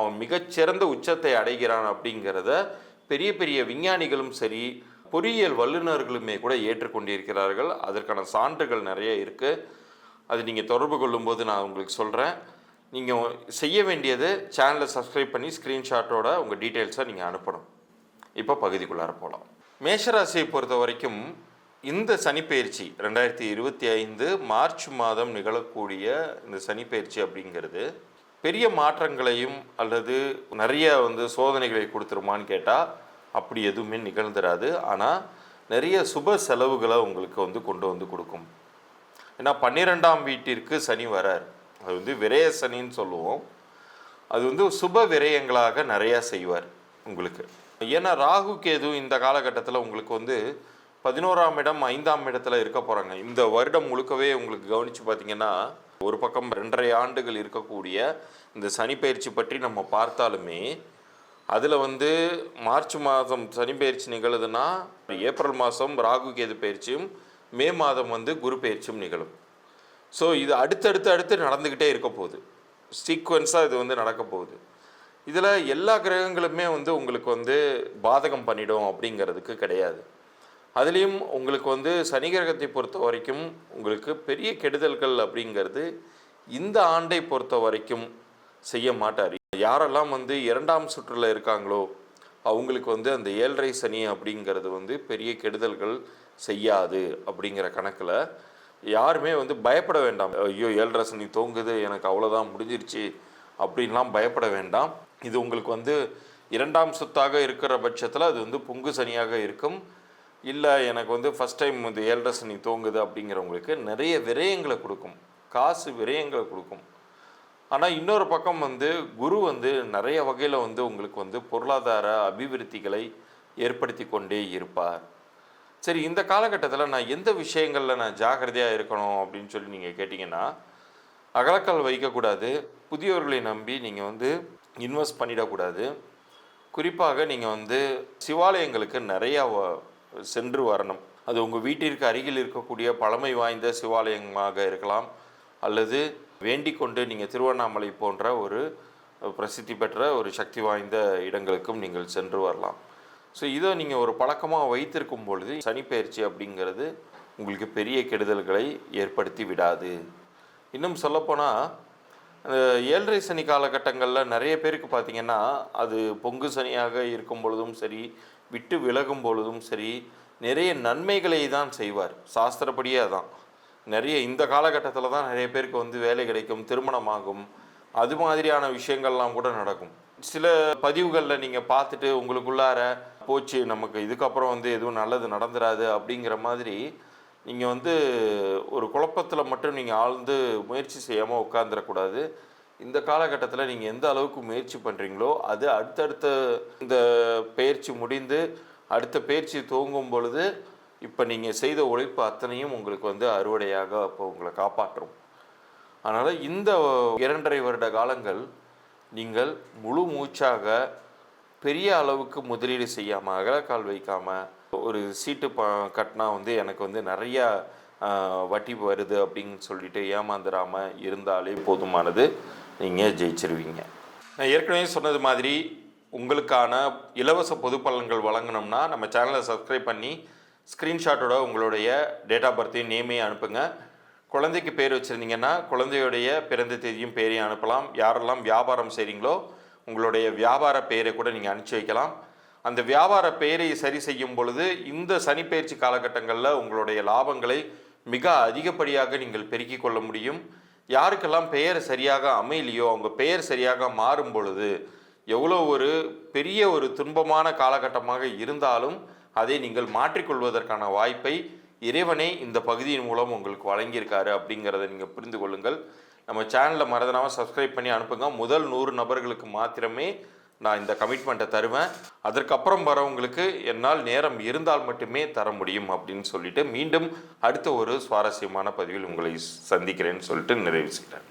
அவன் மிகச்சிறந்த உச்சத்தை அடைகிறான் அப்படிங்கிறத பெரிய பெரிய விஞ்ஞானிகளும் சரி பொறியியல் வல்லுநர்களுமே கூட ஏற்றுக்கொண்டிருக்கிறார்கள். அதற்கான சான்றுகள் நிறைய இருக்குது அது நீங்கள் தொடர்பு கொள்ளும்போது நான் உங்களுக்கு சொல்கிறேன் நீங்கள் செய்ய வேண்டியது சேனலை சப்ஸ்கிரைப் பண்ணி ஸ்க்ரீன்ஷாட்டோட உங்கள் டீட்டெயில்ஸை நீங்கள் அனுப்பணும். இப்போ பகுதிக்குள்ளார போகலாம் மேஷராசியை பொறுத்த வரைக்கும் இந்த சனிப்பெயர்ச்சி ரெண்டாயிரத்தி இருபத்தி ஐந்து மார்ச் மாதம் நிகழக்கூடிய இந்த சனிப்பெயர்ச்சி அப்படிங்கிறது பெரிய மாற்றங்களையும் அல்லது நிறைய வந்து சோதனைகளை கொடுத்துருமான்னு கேட்டால் அப்படி எதுவுமே நிகழ்ந்துராது. ஆனால் நிறைய சுப செலவுகளை உங்களுக்கு வந்து கொண்டு வந்து கொடுக்கும். ஏன்னா பன்னிரெண்டாம் வீட்டிற்கு சனி வரார். அது வந்து விரய சனின்னு சொல்லுவோம். அது வந்து சுப விரயங்களாக நிறையா செய்வார் உங்களுக்கு. ஏன்னா ராகு கேது இந்த காலகட்டத்தில் உங்களுக்கு வந்து பதினோராம் இடம் ஐந்தாம் இடத்துல இருக்க போகிறாங்க இந்த வருடம் முழுக்கவே உங்களுக்கு கவனித்து பார்த்தீங்கன்னா ஒரு பக்கம் ரெண்டரை ஆண்டுகள் இருக்கக்கூடிய இந்த சனி பற்றி நம்ம பார்த்தாலுமே அதில் வந்து மார்ச் மாதம் சனிப்பெயர்ச்சி நிகழுதுன்னா ஏப்ரல் மாதம் ராகு கேது பயிற்சியும் மே மாதம் வந்து குரு பயிற்சியும் நிகழும். ஸோ இது அடுத்தடுத்து அடுத்து நடந்துக்கிட்டே இருக்க போகுது. சீக்வன்ஸாக இது வந்து நடக்க போகுது. இதில் எல்லா கிரகங்களுமே வந்து உங்களுக்கு வந்து பாதகம் பண்ணிடும் அப்படிங்கிறதுக்கு கிடையாது. அதுலேயும் உங்களுக்கு வந்து சனி கிரகத்தை பொறுத்த வரைக்கும் உங்களுக்கு பெரிய கெடுதல்கள் அப்படிங்கிறது இந்த ஆண்டை பொறுத்த வரைக்கும் செய்ய மாட்டார். யாரெல்லாம் வந்து இரண்டாம் சுற்றில் இருக்காங்களோ அவங்களுக்கு வந்து அந்த ஏழரை சனி அப்படிங்கிறது வந்து பெரிய கெடுதல்கள் செய்யாது அப்படிங்கிற கணக்கில் யாருமே வந்து பயப்பட வேண்டாம். ஐயோ ஏழரை சனி தோங்குது எனக்கு அவ்வளோதான் முடிஞ்சிருச்சு அப்படின்லாம் பயப்பட வேண்டாம். இது உங்களுக்கு வந்து இரண்டாம் சொத்தாக இருக்கிற பட்சத்தில் அது வந்து பொங்கு சனியாக இருக்கும். இல்லை எனக்கு வந்து ஃபஸ்ட் டைம் வந்து ஏழரை நீ தோங்குது அப்படிங்கிறவங்களுக்கு நிறைய விரயங்களை கொடுக்கும். காசு விரயங்களை கொடுக்கும். ஆனால் இன்னொரு பக்கம் வந்து குரு வந்து நிறைய வகையில் வந்து உங்களுக்கு வந்து பொருளாதார அபிவிருத்திகளை ஏற்படுத்தி கொண்டே இருப்பார். சரி இந்த காலகட்டத்தில் நான் எந்த விஷயங்களில் நான் ஜாக்கிரதையாக இருக்கணும் அப்படின்னு சொல்லி நீங்கள் கேட்டிங்கன்னா அகலக்கால் வைக்கக்கூடாது. புதியவர்களை நம்பி நீங்கள் வந்து இன்வெஸ்ட் பண்ணிடக்கூடாது. குறிப்பாக நீங்கள் வந்து சிவாலயங்களுக்கு நிறையா சென்று வரணும். அது உங்கள் வீட்டிற்கு அருகில் இருக்கக்கூடிய பழமை வாய்ந்த சிவாலயமாக இருக்கலாம். அல்லது வேண்டிக் கொண்டு நீங்கள் திருவண்ணாமலை போன்ற ஒரு பிரசித்தி பெற்ற ஒரு சக்தி வாய்ந்த இடங்களுக்கும் நீங்கள் சென்று வரலாம். ஸோ இதை நீங்கள் ஒரு பழக்கமாக வைத்திருக்கும் பொழுது சனிப்பெயர்ச்சி அப்படிங்கிறது உங்களுக்கு பெரிய கெடுதல்களை ஏற்படுத்தி விடாது. இன்னும் சொல்லப்போனால் ஏழரை சனி காலகட்டங்களில் நிறைய பேருக்கு பார்த்தீங்கன்னா அது பொங்கு சனியாக இருக்கும் பொழுதும் சரி விட்டு விலகும் பொழுதும் சரி நிறைய நன்மைகளை தான் செய்வார். சாஸ்திரப்படியே அதான். நிறைய இந்த காலகட்டத்தில் தான் நிறைய பேருக்கு வந்து வேலை கிடைக்கும் திருமணமாகும் அது மாதிரியான விஷயங்கள்லாம் கூட நடக்கும். சில பதிவுகளில் நீங்கள் பார்த்துட்டு உங்களுக்குள்ளார போச்சு நமக்கு இதுக்கப்புறம் வந்து எதுவும் நல்லது நடந்துராது அப்படிங்கிற மாதிரி நீங்கள் வந்து ஒரு குழப்பத்தில் மட்டும் நீங்கள் ஆழ்ந்து முயற்சி செய்யாமல் உட்காந்துடக்கூடாது இந்த காலகட்டத்தில் நீங்கள் எந்த அளவுக்கு முயற்சி பண்ணுறீங்களோ அது அடுத்தடுத்த இந்த பயிற்சி முடிந்து அடுத்த பயிற்சி துவங்கும் பொழுது இப்போ நீங்கள் செய்த உழைப்பு அத்தனையும் உங்களுக்கு வந்து அறுவடையாக அப்போ உங்களை காப்பாற்றும். அதனால் இந்த இரண்டரை வருட காலங்கள் நீங்கள் முழு மூச்சாக பெரிய அளவுக்கு முதலீடு செய்யாமல் அகலக்கால் வைக்காமல் ஒரு சீட்டு ப கட்டினா வந்து எனக்கு வந்து நிறையா வட்டி வருது அப்படின்னு சொல்லிட்டு ஏமாந்துடாமல் இருந்தாலே போதுமானது. நீங்கள் ஜெயிச்சிருவீங்க. நான் ஏற்கனவே சொன்னது மாதிரி உங்களுக்கான இலவச பொது பலன்கள் வழங்கணும்னா நம்ம சேனலை சப்ஸ்கிரைப் பண்ணி ஸ்க்ரீன்ஷாட்டோட உங்களுடைய டேட் ஆஃப் பர்த்தையும் நேமையும் அனுப்புங்க. குழந்தைக்கு பேர் வச்சுருந்தீங்கன்னா குழந்தையுடைய பிறந்த தேதியும் பேரையும் அனுப்பலாம். யாரெல்லாம் வியாபாரம் செய்கிறீங்களோ உங்களுடைய வியாபார பெயரை கூட நீங்கள் அனுப்பிச்சி வைக்கலாம். அந்த வியாபார பெயரை சரி செய்யும் பொழுது இந்த சனிப்பெயர்ச்சி காலகட்டங்களில் உங்களுடைய லாபங்களை மிக அதிகப்படியாக நீங்கள் பெருக்கிக் கொள்ள முடியும். யாருக்கெல்லாம் பெயர் சரியாக அமையலையோ அவங்க பெயர் சரியாக மாறும் பொழுது எவ்வளோ ஒரு பெரிய ஒரு துன்பமான காலகட்டமாக இருந்தாலும் அதை நீங்கள் மாற்றிக்கொள்வதற்கான வாய்ப்பை இறைவனே இந்த பகுதியின் மூலம் உங்களுக்கு வழங்கியிருக்காரு அப்படிங்கிறத நீங்கள் புரிந்து கொள்ளுங்கள். நம்ம சேனலில் மறந்துடாமல் சப்ஸ்கிரைப் பண்ணி அனுப்புங்க. முதல் நூறு நபர்களுக்கு மாத்திரமே நான் இந்த கமிட்மெண்ட்டை தருவேன். அதற்கப்புறம் வரவங்களுக்கு என்னால் நேரம் இருந்தால் மட்டுமே தர முடியும் அப்படின்னு சொல்லிட்டு மீண்டும் அடுத்த ஒரு சுவாரஸ்யமான பதிவில் உங்களை சந்திக்கிறேன்னு சொல்லிட்டு நிறைவு செய்கிறேன்.